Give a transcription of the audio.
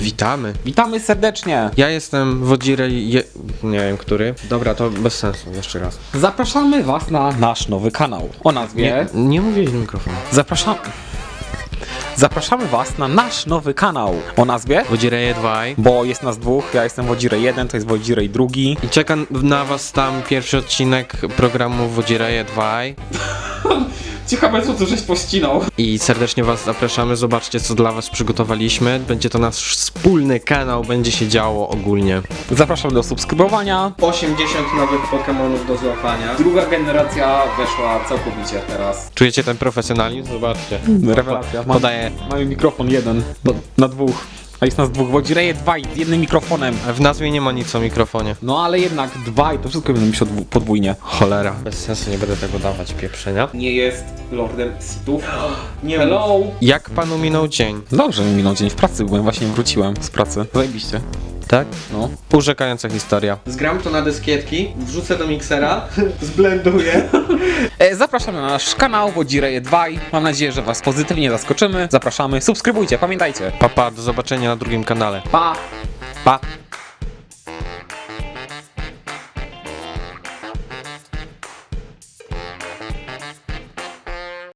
Witamy. Witamy serdecznie. Ja jestem Wodzirej, je... nie wiem który. Dobra, to bez sensu, jeszcze raz. Zapraszamy Was na nasz nowy kanał o nazwie. Nie, nie mówiłeś do mikrofonu. Zapraszam... Zapraszamy Was na nasz nowy kanał o nazwie. Wodzireje 2 Bo jest nas dwóch, ja jestem Wodzirej 1, to jest Wodzirej drugi. i czeka na was tam pierwszy odcinek programu Wodzireje 2 Ciekawe co tu żeś pościnał. i serdecznie was zapraszamy, zobaczcie co dla was przygotowaliśmy. Będzie to nasz wspólny kanał, będzie się działo ogólnie. Zapraszam do subskrybowania. 80 nowych Pokémonów do złapania. Druga generacja weszła całkowicie teraz. Czujecie ten profesjonalizm? Zobaczcie. Rewelacja. Mam, Podaję mamy mikrofon jeden bo, na dwóch. A jest nas dwóch. Wodzireje 2 z jednym mikrofonem. W nazwie nie ma nic o mikrofonie. No ale jednak dwa i to wszystko będę myślał dwu- podwójnie. Cholera. Bez sensu, nie będę tego dawać, pieprzenia. Nie jest lordem sitów. Nie Hello! Jak panu minął dzień? Dobrze mi minął dzień w pracy, byłem właśnie wróciłem z pracy. Zajebiście. Tak? No. Urzekająca historia. Zgram to na dyskietki, wrzucę do miksera, zblenduję. E, zapraszamy na nasz kanał Wodzireje 2. Mam nadzieję, że Was pozytywnie zaskoczymy. Zapraszamy, subskrybujcie, pamiętajcie. Papa, do zobaczenia na drugim kanale. Pa! Pa!